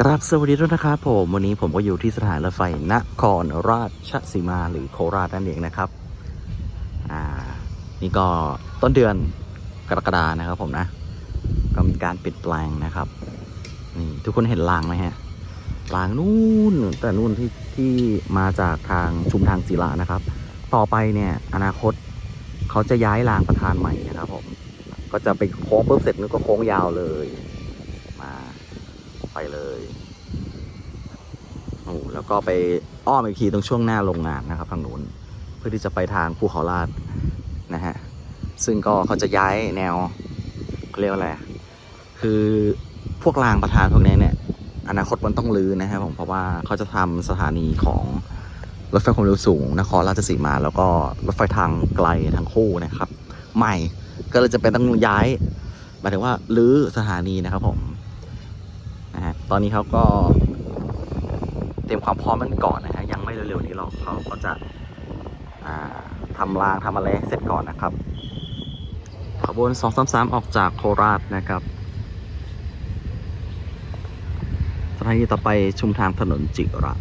กราบสวัสดีด้วยนะครับผม วันนี้ผมก็อยู่ที่สถานรถไฟนครราชสีมาหรือโคราชนั่นเองนะครับอ่านี่ก็ต้นเดือนกรกฎานะครับผมนะ ก็มีการเปลี่ยนแปลงนะครับนี่ทุกคนเห็นรางไหมฮะรางนู่นแต่นู่นที่ที่มาจากทางชุมทางศิลานะครับ ต่อไปเนี่ยอนาคตเขาจะย้ายรางประธานใหม่นะครับผมก็จะไปโค้งปุ๊บเสร็จนึกก็โค้งยาวเลยมา ไปเลยโอ้แล้วก็ไปอ้อมอีกทีตรงช่วงหน้าโรงงานนะครับทางนู้นเพื่อที่จะไปทางภูเขาลาดนะฮะซึ่งก็เขาจะย้ายแนวเขาเรียกว่าอะไรคือพวกรางประธานพวกนี้เนี่ย อนาคตมันต้องลื้อนะครับผมเพราะว่าเขาจะทำสถานีของรถไฟความเร็วสูงนครราชสีมา แล้วก็รถไฟทางไกลทั้งคู่นะครับ ใหม่ก็เลยจะเป็นต้องย้ายหมายถึงว่าลื้อสถานีนะครับผม ตอนนี้เขาก็เตรียมความพร้อมมันก่อนนะฮะยังไม่เร็วๆนี้หรอกเขาก็จะอ่าทำรางทำอะไรเสร็จก่อนนะครับขบวน233 ออกจากโคราชนะครับสถานีต่อไปชุมทางถนนจิระ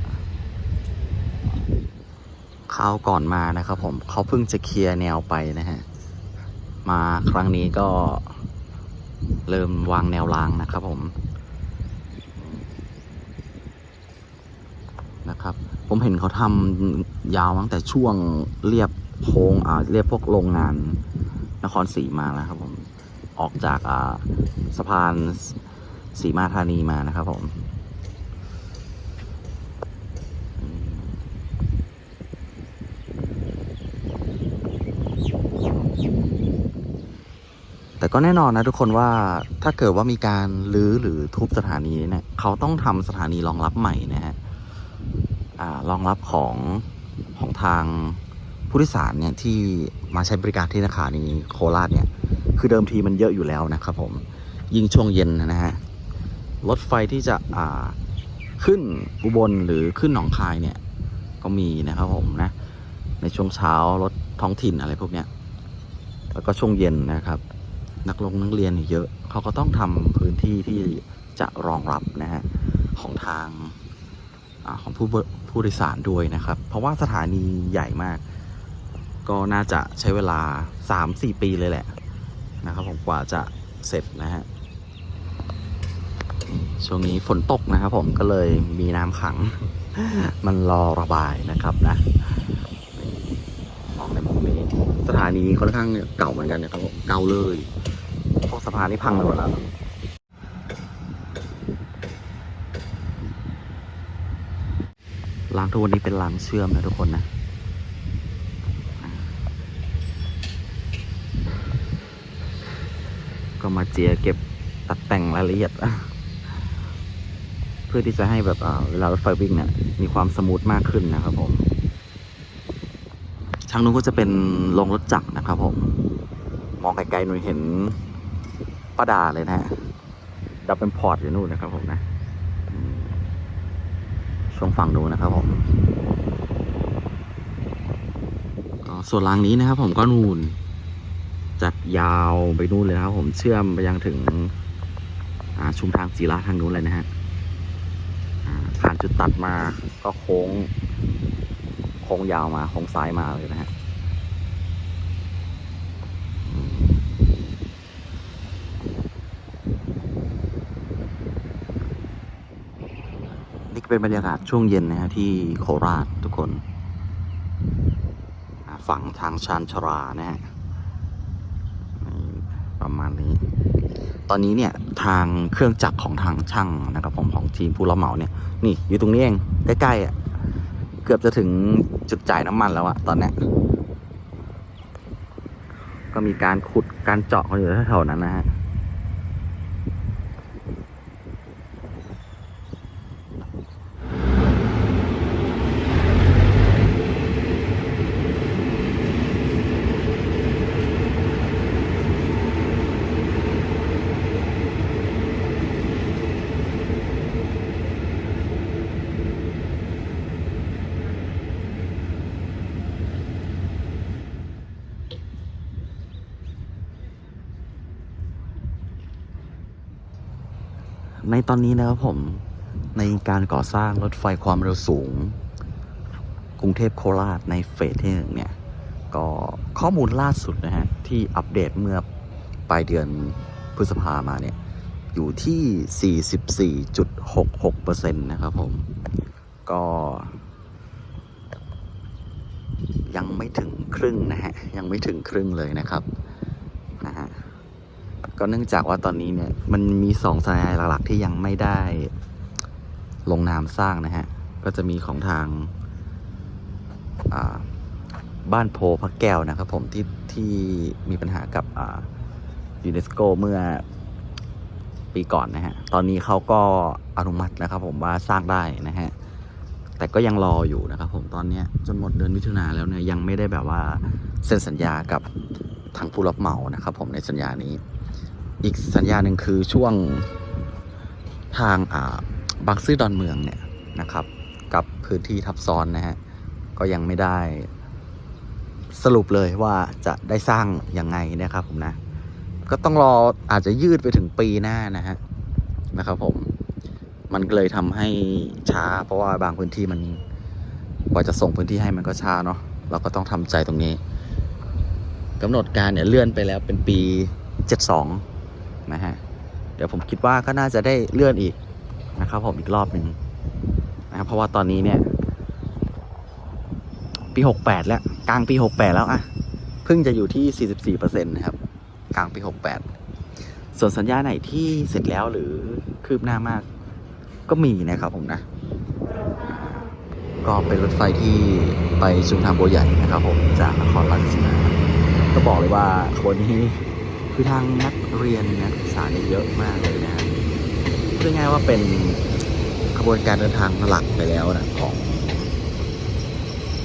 คราวก่อนมานะครับผมเขาเพิ่งจะเคลียร์แนวไปนะฮะ มาครั้งนี้ก็เริ่มวางแนวรางนะครับผม นะครับ ผมเห็นเขาทำยาวตั้งแต่ช่วงเรียบโค้งอ่าเรียบพวกโรงงานนครศรีมาแล้วครับผมออกจากอ่าสะพานศรีมาธานีมานะครับผมแต่ก็แน่นอนนะทุกคนว่าถ้าเกิดว่ามีการรื้อหรือทุบสถานีเนี่ยเขาต้องทำสถานีรองรับใหม่นะฮะ รองรับของของทางผู้โดยสารเนี่ยที่มาใช้บริการที่สถานีโคราชเนี่ยคือเดิมทีมันเยอะอยู่แล้วนะครับผมยิ่งช่วงเย็นนะฮะรถไฟที่จะขึ้นอุบลหรือขึ้นหนองคายเนี่ยก็มีนะครับผมนะในช่วงเช้ารถท้องถิ่นอะไรพวกเนี้ยแล้วก็ช่วงเย็นนะครับ นักลงนักเรียนเยอะเขาก็ต้องทำพื้นที่ที่จะรองรับนะฮะของทาง อของผู้ผู้โดยสารด้วยนะครับ เพราะว่าสถานีใหญ่มาก ก็น่าจะใช้เวลา 3-4 ปีเลยแหละนะครับผมกว่าจะเสร็จนะฮะช่วงนี้ฝนตกนะครับผมก็เลยมีน้ำขัง มันรอระบายนะครับนะมองในมุมนี้สถานีค่อนข้างเก่าเหมือนกันนะครับผมเก่าเลยพวกสะพานนี่พังไปหมดแล้ว รางทุกวันนี้เป็นรางเชื่อมนะทุกคนนะก็มาเจียเก็บตัดแต่งรายละเอียด เพื่อที่จะให้แบบเวลารถไฟวิ่งเนี่ยมีความสมูทมากขึ้นนะครับผมทางนู้นก็จะเป็นโรงรถจักรนะครับผมมองไกลๆหนูเห็นป้าดาเลยนะฮะดับเป็นพอร์ตอยู่นู่นนะครับผมนะ ช่วงฝั่งนู้นนะครับผมส่วนรางนี้นะครับผมก็นูนจัดยาวไปนู่นเลยนะครับ ผมเชื่อมไปยังถึงชุมทางจีระทางนู้นเลยนะฮะผ่านจุดตัดมาก็โค้ง โค้งยาวมาโค้งซ้ายมาเลยนะฮะ เป็นบรรยากาศช่วงเย็นนะฮะที่โคราชทุกคน ฝั่งทางชานชรานะฮะประมาณนี้ ตอนนี้เนี่ยทางเครื่องจักรของทางช่างนะครับผมของทีมผู้รับเหมาเนี่ย นี่อยู่ตรงนี้เองใกล้ๆอะเกือบจะถึงจุดจ่ายน้ำมันแล้วอะตอนเนี้ยก็มีการขุดการเจาะกันอยู่แถวๆนั้นนะฮะ ในตอนนี้นะครับผมในการก่อสร้างรถไฟความเร็วสูง กรุงเทพโคราชในเฟสที่หนึ่งเนี่ย ก็ข้อมูลล่าสุดนะฮะ ที่อัปเดตเมื่อปลายเดือนพฤษภามาเนี่ย อยู่ที่ 44.66%นะครับผม ก็ยังไม่ถึงครึ่งนะฮะ ยังไม่ถึงครึ่งเลยนะครับ ก็เนื่องจากว่าตอนนี้เนี่ยมันมีสองสัญญาหลักๆที่ยังไม่ได้ลงนามสร้างนะฮะ ก็จะมีของทางาบ้านโพพระแก้วนะครับผมที่ที่มีปัญหากับยูเนสโกเมื่อปีก่อนนะฮะ ตอนนี้เขาก็อนุมัตินะครับผมว่าสร้างได้นะฮะ แต่ก็ยังรออยู่นะครับผมตอนนี้จนหมดเดือนมิถุนาแล้วเนี่ยยังไม่ได้แบบว่าเซ็นสัญญากับทางผู้รับเหมานะครับผมในสัญญานี้ อีกสัญญาหนึ่งคือช่วงทางอ่าบางซื่อดอนเมืองเนี่ยนะครับ กับพื้นที่ทับซ้อนนะฮะก็ยังไม่ได้สรุปเลยว่าจะได้สร้างยังไงนะครับผมนะ ก็ต้องรออาจจะยืดไปถึงปีหน้านะฮะนะครับผมมันเลยทำให้ช้า เพราะว่าบางพื้นที่มันกว่าจะส่งพื้นที่ให้มันก็ช้าเนาะเราก็ต้องทำใจตรงนี้กำหนดการเนี่ยเลื่อนไปแล้วเป็นปี 72 นะฮะ เดี๋ยวผมคิดว่าก็น่าจะได้เลื่อนอีกนะครับผมอีกรอบหนึ่งนะครับเพราะว่าตอนนี้เนี่ย ปี 68 แล้ว กลางปี 68 แล้วอะเพิ่งจะอยู่ที่ 44%นะครับ กลางปี 68 ส่วนสัญญาไหนที่เสร็จแล้วหรือคืบหน้ามากก็มีนะครับผมนะ ก็เป็นรถไฟที่ไปชุมทางบัวใหญ่นะครับผมจากนครราชสีมาก็บอกเลยว่าขบวนนี้ คือทางนักเรียนนักศึกษาเนี่ยเยอะมากเลยนะพูดง่ายว่าเป็นขบวนการเดินทางหลักไปแล้วนะของ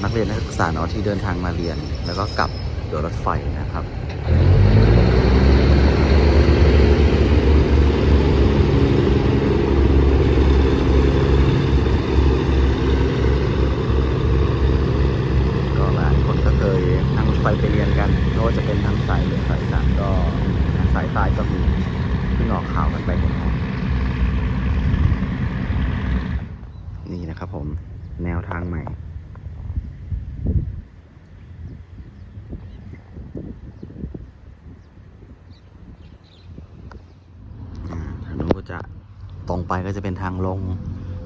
นักเรียนนักศึกษาเนาะที่เดินทางมาเรียน แล้วก็กลับโดยรถไฟนะครับ ก็หลายคนก็เคยนั่งรถไฟไปเรียนกันไม่ว่าจะเป็นทางสายเหนือสายอีสานก็ทางสายใต้ก็มีเพิ่งออกข่าวกั นี่นะครับผมแนวทางใหม่ ทางนู้นก็จะตรงไปก็จะเป็นทางลง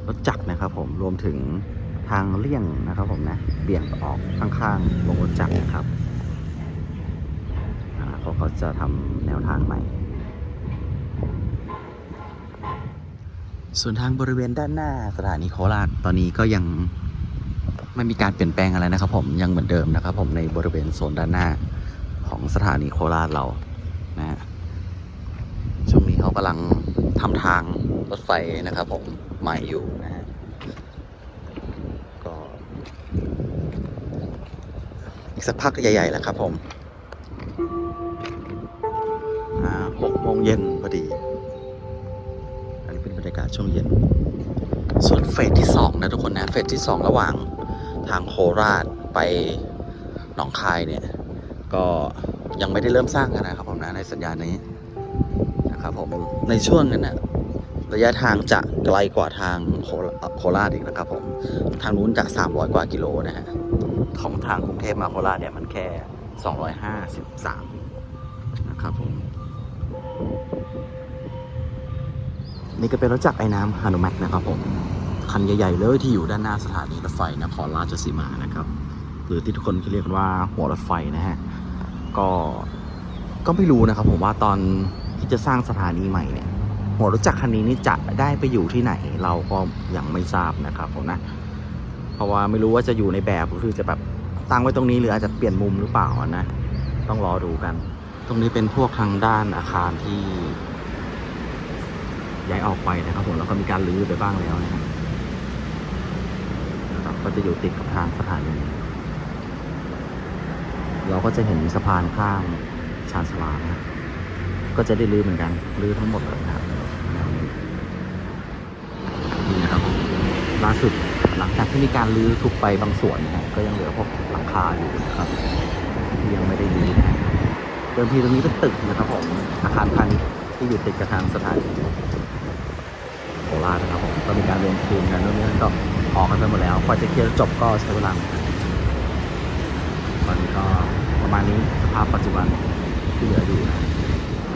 รถจักรนะครับผมรวมถึงทางเลี่ยงนะครับผมนะเบี่ยงออกข้างๆลงรถจักรนะครับอ่าเขาก็จะทำแนวทางใหม่ ส่วนทางบริเวณด้านหน้าสถานีโคราชตอนนี้ก็ยังไม่มีการเปลี่ยนแปลงอะไรนะครับ ผมยังเหมือนเดิมนะครับ ผมในบริเวณโซนด้านหน้าของสถานีโคราชเรานะฮะช่วงนี้เขากำลังทำทางรถไฟนะครับ ผมใหม่อยู่นะฮะก็อีกสักพักใหญ่ๆแล้วครับ ผมหกโมงเย็นพอดีากาศช่วงเย็น ส่วนเฟสที่สองนะทุกคนนะ เฟสที่สองระหว่างทางโคราชไปหนองคายเนี่ย ก็ยังไม่ได้เริ่มสร้างกันนะครับผมนะในสัญญานี้นะครับผมในช่วงนั้นนะระยะทางจะไกลกว่าทางโคราโคราชอีกนะครับผมทางนู้นจะ 300 กว่ากิโลนะฮะของทางกรุงเทพมาโคราชเนี่ยมันแค่ 253 นะครับผม นี่ก็เป็นรถจักรไอ้น้ำฮานุแมกนะครับผมคันใหญ่ๆเลยที่อยู่ด้านหน้าสถานีรถไฟนครราชสีมานะครับ หรือที่ทุกคนเรียกกันว่าหัวรถไฟนะฮะก็ก็ไม่รู้นะครับผมว่าตอนที่จะสร้างสถานีใหม่เนี่ยหัวรถจักรคันนี้นี่จะได้ไปอยู่ที่ไหนเราก็ยังไม่ทราบนะครับผมนะเพราะว่าไม่รู้ว่าจะอยู่ในแบบก็คือจะแบบตั้งไว้ตรงนี้หรืออาจจะเปลี่ยนมุมหรือเปล่านะ ต้องรอดูกัน ตรงนี้เป็นพวกทางด้านอาคารที่ ย้ายออกไปนะครับผมแล้วก็มีการรื้อไปบ้างแล้วนะครับก็จะอยู่ติดกับทางสถานีเราก็จะเห็นสะพานข้ามชานชาลานะก็จะได้รื้อเหมือนกันรื้อทั้งหมดเลยนะครับนี่นะครับล่าสุดหลังจากที่มีการรื้อทุกไปบางส่วนนะฮะก็ยังเหลือพวกหลังคาอยู่นะครับที่ยังไม่ได้รื้อนะเดิมทีตรงนี้เป็นตึกนะครับผมอาคารพาณิชย์ที่อยู่ติดกับทางสถานี โคราชนะครับผมก็มีการเวียนคืนกันนู่นนี่นั่นก็ออกกันไปหมดแล้วกว่าจะเคลียร์จบก็ใช้เวลาเหมือนกันตอนนี้ก็ประมาณนี้สภาพปัจจุบันที่เหลืออยู่นะ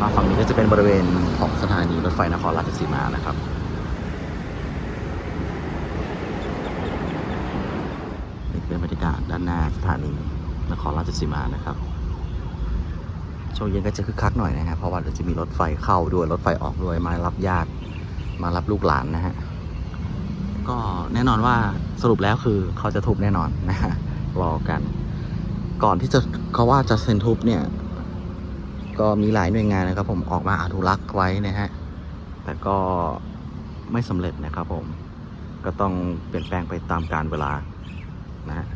มาฝั่งนี้ก็จะเป็นบริเวณของสถานีรถไฟนครราชสีมานะครับนี่เป็นบรรยากาศด้านหน้าสถานีนครราชสีมานะครับช่วงเย็นก็จะคึกคักหน่อยนะครับเพราะว่าเดี๋ยวจะมีรถไฟเข้าด้วยรถไฟออกด้วยมารับญาติ มารับลูกหลานนะฮะ ก็แน่นอนว่าสรุปแล้วคือเขาจะทุบแน่นอนนะฮะรอกัน ก่อนที่จะเขาว่าจะเซ็นทุบเนี่ย ก็มีหลายหน่วยงานนะครับ ผมออกมาอนุรักษ์ไว้นะฮะ แต่ก็ไม่สำเร็จนะครับผม ก็ต้องเปลี่ยนแปลงไปตามกาลเวลานะฮะ